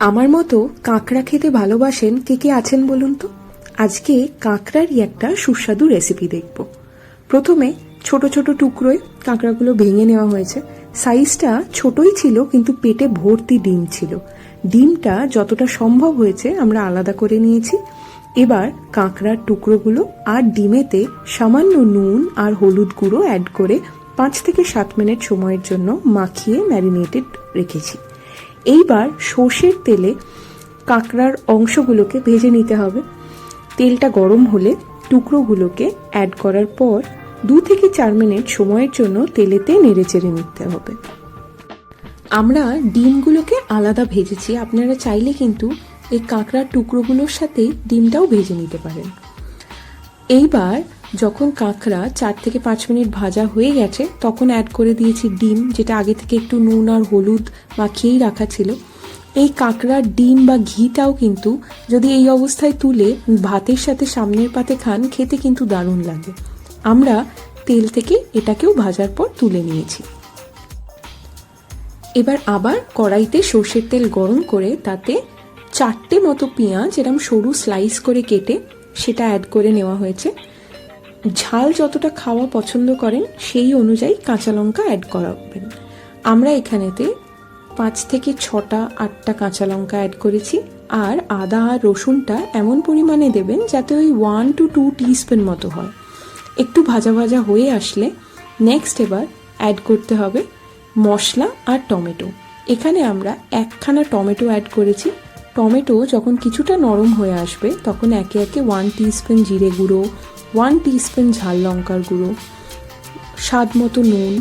আমার মতো কাঁকড়া খেতে ভালোবাসেন কে কে আছেন বলুন তো? আজকে কাঁকড়ারই একটা সুস্বাদু রেসিপি দেখব। প্রথমে ছোট ছোট টুকরোয় কাঁকড়াগুলো ভেঙে নেওয়া হয়েছে। সাইজটা ছোটই ছিল, কিন্তু পেটে ভর্তি ডিম ছিল। ডিমটা যতটা সম্ভব হয়েছে আমরা আলাদা করে নিয়েছি। এবার কাঁকড়ার টুকরোগুলো আর ডিমেতে সামান্য নুন আর হলুদ গুঁড়ো অ্যাড করে পাঁচ থেকে সাত মিনিট সময়ের জন্য মাখিয়ে ম্যারিনেটেড রেখেছি। এইবার সর্ষের তেলে কাঁকড়ার অংশগুলোকে ভেজে নিতে হবে। তেলটা গরম হলে টুকরোগুলোকে অ্যাড করার পর দু থেকে চার মিনিট সময়ের জন্য তেলেতে নেড়ে চেড়ে নিতে হবে। আমরা ডিমগুলোকে আলাদা ভেজেছি। আপনারা চাইলে কিন্তু এই কাঁকড়ার টুকরোগুলোর সাথে ডিমটাও ভেজে নিতে পারেন। এইবার যখন কাঁকড়া চার থেকে পাঁচ মিনিট ভাজা হয়ে গেছে, তখন অ্যাড করে দিয়েছি ডিম, যেটা আগে থেকে একটু নুন আর হলুদ মাখিয়েই রাখা ছিল। এই কাঁকড়ার ডিম বা ঘিটাও কিন্তু যদি এই অবস্থায় তুলে ভাতের সাথে সামনের পাতে খান, খেতে কিন্তু দারুণ লাগে। আমরা তেল থেকে এটাকেও ভাজার পর তুলে নিয়েছি। এবার আবার কড়াইতে সর্ষের তেল গরম করে তাতে চারটে মতো পেঁয়াজ এরম সরু স্লাইস করে কেটে সেটা অ্যাড করে নেওয়া হয়েছে। ঝাল যতটা খাওয়া পছন্দ করেন, সেই অনুযায়ী কাঁচা লঙ্কা অ্যাড করাবেন। আমরা এখানেতে পাঁচ থেকে ছটা, আটটা কাঁচা লঙ্কা অ্যাড করেছি, আর আদা আর রসুনটা এমন পরিমাণে দেবেন যাতে ওই ওয়ান টু টু টিস্পুন মতো হয়। একটু ভাজা ভাজা হয়ে আসলে নেক্সট এবার অ্যাড করতে হবে মশলা আর টমেটো। এখানে আমরা একখানা টমেটো অ্যাড করেছি। টমেটো যখন কিছুটা নরম হয়ে আসবে, তখন একে একে ওয়ান টিস্পুন জিরে গুঁড়ো ওয়ান টিস্পুন ঝাল লঙ্কার গুঁড়ো, স্বাদ মতো নুন,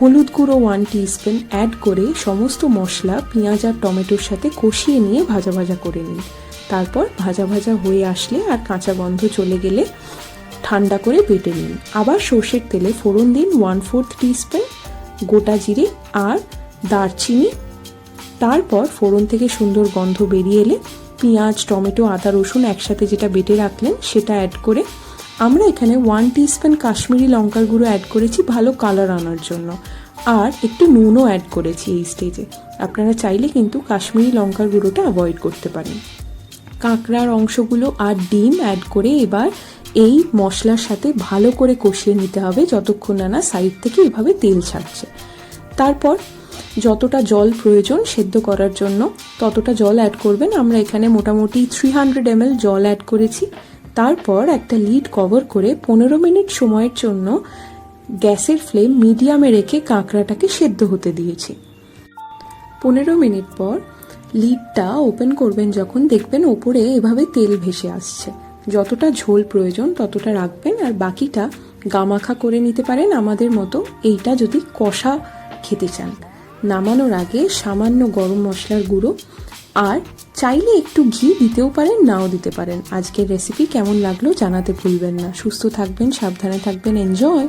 হলুদ গুঁড়ো ওয়ান টিস্পুন অ্যাড করে সমস্ত মশলা, পেঁয়াজ আর টমেটোর সাথে কষিয়ে নিয়ে ভাজা ভাজা করে নিন। তারপর ভাজা ভাজা হয়ে আসলে আর কাঁচা গন্ধ চলে গেলে ঠান্ডা করে বেটে নিন। আবার সর্ষের তেলে ফোড়ন দিন ওয়ান ফোর্থ টিস্পুন গোটা জিরে আর দারচিনি। তারপর ফোড়ন থেকে সুন্দর গন্ধ বেরিয়ে এলে পেঁয়াজ, টমেটো, আদা, রসুন একসাথে যেটা বেটে রাখলেন, সেটা অ্যাড করে আমরা এখানে ওয়ান টিস্পুন কাশ্মীরি লঙ্কার গুঁড়ো অ্যাড করেছি ভালো কালার আনার জন্য। আর একটু নুনও অ্যাড করেছি এই স্টেজে আপনারা চাইলে কিন্তু কাশ্মীরি লঙ্কার গুঁড়োটা অ্যাভয়েড করতে পারেন। কাঁকড়ার অংশগুলো আর ডিম অ্যাড করে এবার এই মশলার সাথে ভালো করে কষিয়ে নিতে হবে, যতক্ষণ না না সাইড থেকে এভাবে তেল ছাড়ছে। তারপর যতটা জল প্রয়োজন সেদ্ধ করার জন্য ততটা জল অ্যাড করবেন। আমরা এখানে মোটামুটি থ্রি হান্ড্রেড এম জল অ্যাড করেছি। তারপর একটা লিড কভার করে পনেরো মিনিট সময়ের জন্য গ্যাসের ফ্লেম মিডিয়ামে রেখে কাঁকড়াটাকে সেদ্ধ হতে দিয়েছি। পনেরো মিনিট পর লিডটা ওপেন করবেন যখন দেখবেন ওপরে এভাবে তেল ভেসে আসছে। যতটা ঝোল প্রয়োজন ততটা রাখবেন আর বাকিটা গামাখা করে নিতে পারেন আমাদের মতো। এইটা যদি কষা খেতে চান। নামানোর আগে সামান্য গরম মশলার গুঁড়ো আর চাইলে একটু ঘি দিতেও পারেন, নাও দিতে পারেন। আজকের রেসিপি কেমন লাগল জানাতে ভুলবেন না। সুস্থ থাকবেন, সাবধানে থাকবেন এনজয়